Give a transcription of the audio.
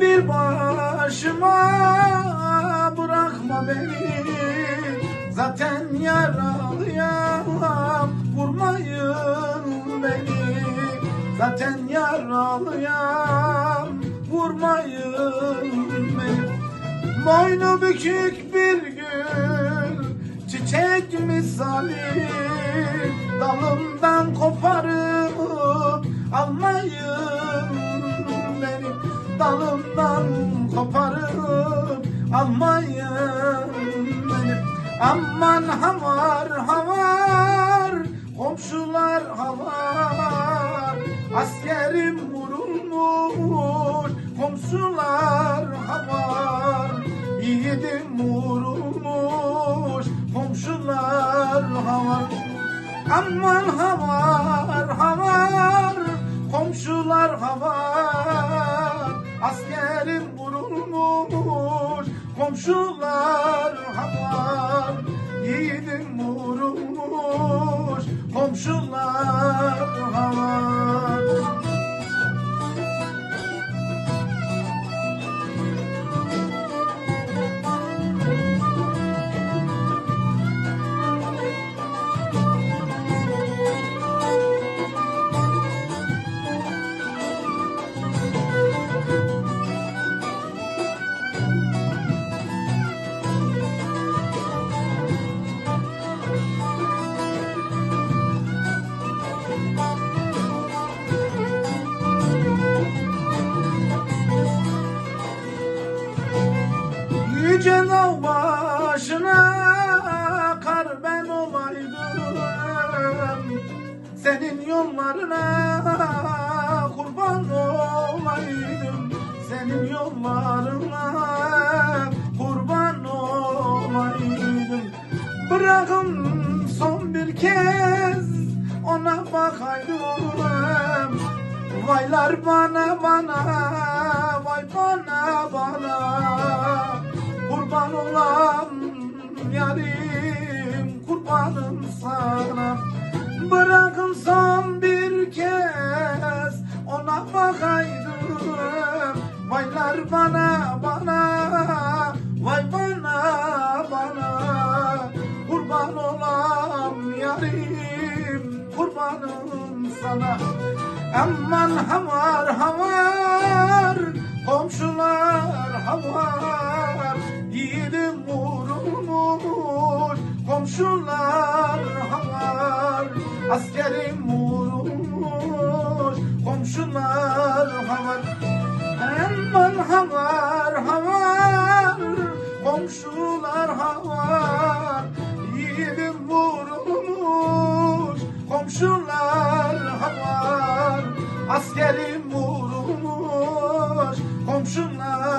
bırakma bırakma beni. Zaten yaralıyam vurmayın beni. Zaten yaralıyam vurmayın beni. Boynu bükük bir gül Çiçek misali. Dalımdan koparıp Almayın Dalımdan koparıp Almayın beni Aman havar havar. Komşular havar. Askerim vurulmuş. Komşular havar. Yiğidim vurulmuş. Komşular havar. Aman havar Komşular Dağ başına kar ben olaydım. Senin yollarına kurban olaydım. Senin yollarına kurban olaydım. Bırakın son bir kez ona bakaydım. Vaylar bana bana Vay bana bana Kurban olam yarim Kurbanım sana. Bırakın son bir kez Ona bakaydım. Vaylar bana bana Vay bana bana. Kurban olam yarim Kurbanım sana. Aman havar havar Komşular havar Askerim vurulmuş Komşular havar. Aman havar havar Komşular havar. Yiğidim vurulmuş Komşular havar. Askerim vurulmuş Komşular